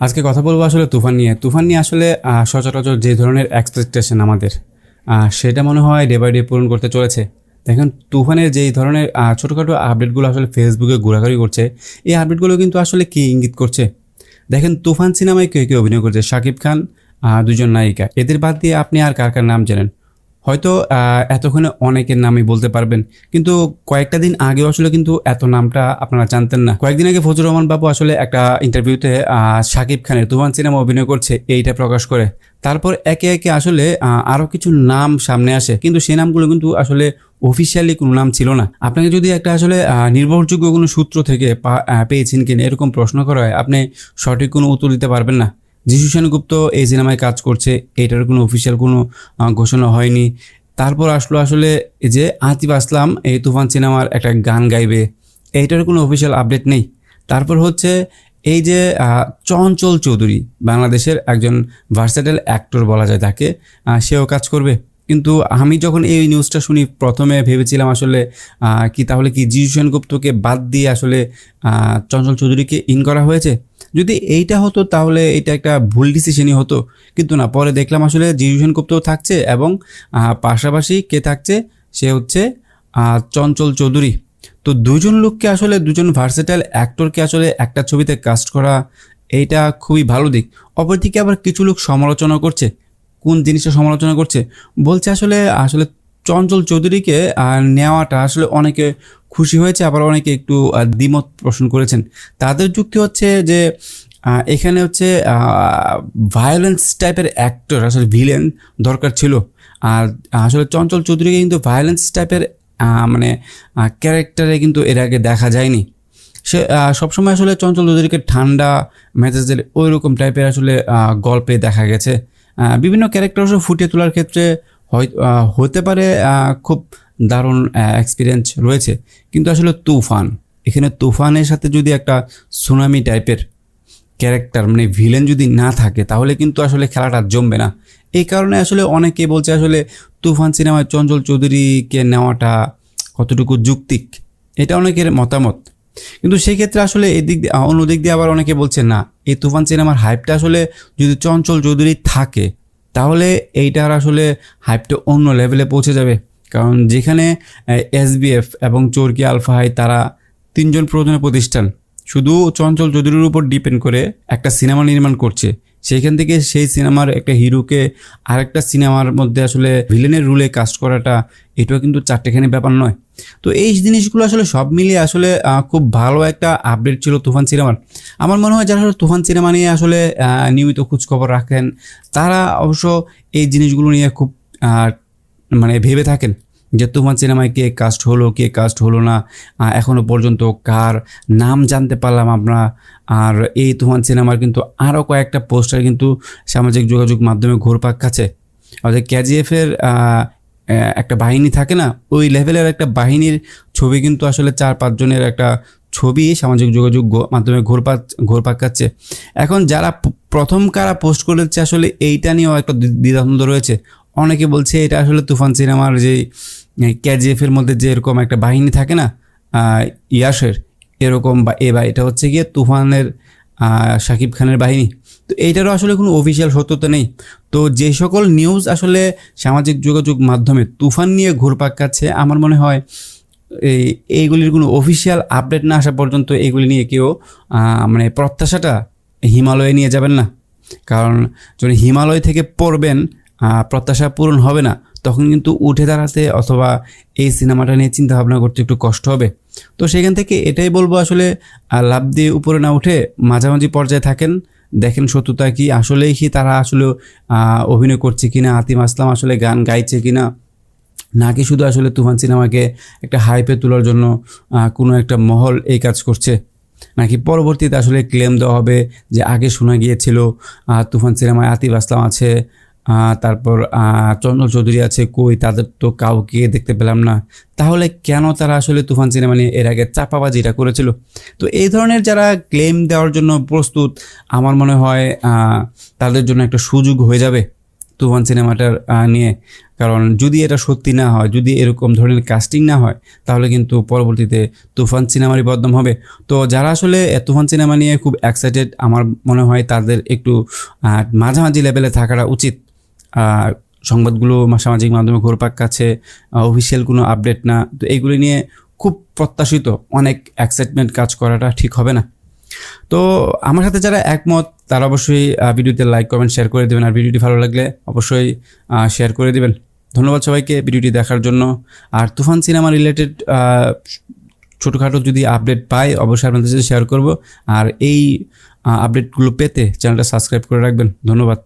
আজকে কথা বলব আসলে তুফান নিয়ে। তুফান নিয়ে আসলে সচরাচর যে ধরনের এক্সপেকটেশন আমাদের সেটা মনে হয় ডে বাই ডে পূরণ করতে চলেছে। দেখেন, তুফানের যেই ধরনের ছোটোখাটো আপডেটগুলো আসলে ফেসবুকে ঘোরাঘুরি করছে, এই আপডেটগুলো কিন্তু আসলে কী ইঙ্গিত করছে? দেখেন, তুফান সিনেমায় কে কে অভিনয় করছে? শাকিব খান দুজন নায়িকা। এদের বাদ দিয়ে আপনি আর কার কার নাম জানেন? হয়তো এতক্ষণে অনেকের নামই বলতে পারবেন, কিন্তু কয়েকটা দিন আগে আসলে কিন্তু এত নামটা আপনারা জানতেন না। কয়েকদিন আগে ফজলুর রহমান বাবু আসলে একটা ইন্টারভিউতে শাকিব খানের তুফান সিনেমা অভিনয় করছে, এইটা প্রকাশ করে। তারপর একে একে আসলে আরও কিছু নাম সামনে আসে, কিন্তু সে নামগুলো কিন্তু আসলে অফিসিয়ালি কোনো নাম ছিল না। আপনাকে যদি একটা আসলে নির্ভরযোগ্য কোনো সূত্র থেকে পেয়েছেন কিনা এরকম প্রশ্ন করা হয়, আপনি সঠিক কোনো উত্তর দিতে পারবেন না। যিশু সেনগুপ্ত এই সিনেমায় কাজ করছে, এটার কোনো অফিসিয়াল কোনো ঘোষণা হয়নি। তারপর আসলো আসলে যে আতিফ আসলাম, এই তুফান সিনেমার একটা গান গাইবে। এইটার কোনো অফিসিয়াল আপডেট নেই। তারপর হচ্ছে এই যে চঞ্চল চৌধুরী, বাংলাদেশের একজন ভার্সেটাইল অ্যাক্টর বলা যায় তাকে সেও কাজ করবে। কিন্তু আমি যখন এই নিউজটা শুনি, প্রথমে ভেবেছিলাম আসলে কি তাহলে কি জিজু সেনগুপ্তকে বাদ দিয়ে আসলে চঞ্চল চৌধুরীকে ইন করা হয়েছে? যদি এইটা হতো, তাহলে এটা একটা ভুল ডিসিশনই হতো। কিন্তু না, পরে দেখলাম আসলে জিজু সেনগুপ্তও থাকছে এবং পাশাপাশি কে থাকছে? সে হচ্ছে চঞ্চল চৌধুরী। তো দুজন লোককে আসলে, দুজন ভার্সেটাইল অ্যাক্টরকে আসলে একটা ছবিতে কাস্ট করা, এইটা খুবই ভালো দিক। অপরদিকে আবার কিছু লোক সমালোচনা করছে। কোন জিনিসটা সমালোচনা করছে? বলছে আসলে আসলে চঞ্চল চৌধুরীকে নেওয়াটা আসলে অনেকে খুশি হয়েছে, আবার অনেকে একটু দ্বিমত পোষণ করেছেন। তাদের যুক্তি হচ্ছে যে এখানে হচ্ছে ভায়োলেন্স টাইপের অ্যাক্টর আসলে ভিলেন দরকার ছিল। আর আসলে চঞ্চল চৌধুরীকে কিন্তু ভায়োলেন্স টাইপের মানে ক্যারেক্টারে কিন্তু এর আগে দেখা যায়নি। সে সবসময় আসলে চঞ্চল চৌধুরীকে ঠান্ডা মেজাজের ওই রকম টাইপের আসলে গল্পে দেখা গেছে। বিভিন্ন ক্যারেক্টার অবশ্য ফুটিয়ে তোলার ক্ষেত্রে হতে পারে খুব দারুণ এক্সপিরিয়েন্স রয়েছে। কিন্তু আসলে তুফান, এখানে তুফানের সাথে যদি একটা সুনামি টাইপের ক্যারেক্টার মানে ভিলেন যদি না থাকে, তাহলে কিন্তু আসলে খেলাটা জমবে না। এই কারণে আসলে অনেকে বলছে আসলে তুফান সিনেমায় চঞ্চল চৌধুরীকে নেওয়াটা কতটুকু যুক্তিক, এটা অনেকের মতামত। কিন্তু সেই ক্ষেত্রে আসলে এদিক দিয়ে অন্য দিক দিয়ে আবার অনেকে বলছে, না, এই তুফান সিনেমার হাইপটা আসলে যদি চঞ্চল চৌধুরী থাকে, তাহলে এইটার আসলে হাইপটা অন্য লেভেলে পৌঁছে যাবে। কারণ যেখানে এসবিএফ এবং চরকি আলফাহাই তারা তিনজন প্রযোজনা প্রতিষ্ঠান। শুধু চঞ্চল চৌধুরীর উপর ডিপেন্ড করে একটা সিনেমা নির্মাণ করছে। সেইখান থেকে সেই সিনেমার একটা হিরোকে আরেকটা সিনেমার মধ্যে আসলে ভিলেনের রুলে কাস্ট করাটা, এটাও কিন্তু চারটেখানি ব্যাপার নয়। তো এই জিনিসগুলো আসলে সব মিলিয়ে আসলে খুব ভালো একটা আপডেট ছিল তুফান সিনেমার। আমার মনে হয় যারা তুফান সিনেমা নিয়ে আসলে নিয়মিত খোঁজখবর রাখেন, তারা অবশ্য এই জিনিসগুলো নিয়ে খুব মানে ভেবে থাকেন। যে তুফান সিনেমায় কে কাস্ট হলো কে কাস্ট হলো না আহ, এখনও পর্যন্ত কার নাম জানতে পারলাম আমরা। আর এই তুফান সিনেমার কিন্তু আরও কয়েকটা পোস্টার কিন্তু সামাজিক যোগাযোগ মাধ্যমে ঘুরপাক খাচ্ছে। অর্থাৎ কেজিএফের একটা বাহিনী থাকে না ওই লেভেলের একটা বাহিনীর ছবি কিন্তু আসলে চার পাঁচজনের একটা ছবি সামাজিক যোগাযোগ মাধ্যমে ঘোরপাক ঘোরপাক খাচ্ছে। এখন যারা প্রথম কারা পোস্ট করেছে আসলে এইটা নিয়েও একটা দ্বি- দ্বিধাদ্বন্দ্ব রয়েছে। অনেকে বলছে এটা আসলে তুফান সিনেমার যে কেজিএফ এর মধ্যে যে এরকম একটা বাহিনী থাকে না ইয়াসের, এরকম বা, এ বা, এটা হচ্ছে গিয়ে তুফানের শাকিব খানের বাহিনী। তো এইটারও আসলে কোনো অফিসিয়াল সত্যতা নেই। তো যে সকল নিউজ আসলে সামাজিক যোগাযোগ মাধ্যমে তুফান নিয়ে ঘুরপাক খাচ্ছে, আমার মনে হয় এই এইগুলির কোনো অফিসিয়াল আপডেট না আসা পর্যন্ত এগুলি নিয়ে কেউ মানে প্রত্যাশাটা হিমালয়ে নিয়ে যাবেন না। কারণ যখন হিমালয় থেকে পড়বেন প্রত্যাশা পূরণ হবে না, তখন কিন্তু উঠে দাঁড়াতে অথবা এই সিনেমাটা নিয়ে চিন্তা ভাবনা করতে একটু কষ্ট হবে। তো সেখান থেকে এটাই বলব আসলে লাভ দিয়ে উপরে না উঠে মাঝামাঝি পর্যায়ে থাকেন, দেখেন সত্যতা কি, আসলেই কি তারা আসলে অভিনয় করছে কিনা, আতিম আসলাম আসলে গান গাইছে কিনা, নাকি শুধু আসলে তুফান সিনেমাকে একটা হাইপে তোলার জন্য কোনো একটা মহল এই কাজ করছে, নাকি পরবর্তীতে আসলে ক্লেম দেওয়া হবে যে আগে শোনা গিয়েছিল তুফান সিনেমায় আতিফ আসলাম আছে তারপর চন্দন চৌধুরী আছে, কই, তাদের তো কাউকে দেখতে পেলাম না। তাহলে কেন তারা আসলে তুফান সিনেমা নিয়ে এর আগে চাপাবাজিটা করেছিল? তো এই ধরনের যারা ক্লেম দেওয়ার জন্য প্রস্তুত, আমার মনে হয় তাদের জন্য একটা সুযোগ হয়ে যাবে তুফান সিনেমাটার নিয়ে। কারণ যদি এটা সত্যি না হয়, যদি এরকম ধরনের কাস্টিং না হয়, তাহলে কিন্তু পরবর্তীতে তুফান সিনেমারই বদনাম হবে। তো যারা আসলে তুফান সিনেমা নিয়ে খুব এক্সাইটেড আমার মনে হয় তাদের একটু মাঝামাঝি লেভেলে থাকাটা উচিত। সংবাদগুলো সামাজিক মাধ্যমে ঘোরপাক কাছে অফিসিয়াল কোনো আপডেট না। তো এইগুলি নিয়ে খুব প্রত্যাশিত অনেক এক্সাইটমেন্ট কাজ করাটা ঠিক হবে না। তো আমার সাথে যারা একমত, তারা অবশ্যই ভিডিওতে লাইক কমেন্ট শেয়ার করে দেবেন। আর ভিডিওটি ভালো লাগলে অবশ্যই শেয়ার করে দেবেন। ধন্যবাদ সবাইকে ভিডিওটি দেখার জন্য। আর তুফান সিনেমা রিলেটেড ছোটোখাটো যদি আপডেট পাই, অবশ্যই আপনাদের সাথে শেয়ার করব। আর এই আপডেটগুলো পেতে চ্যানেলটা সাবস্ক্রাইব করে রাখবেন। ধন্যবাদ।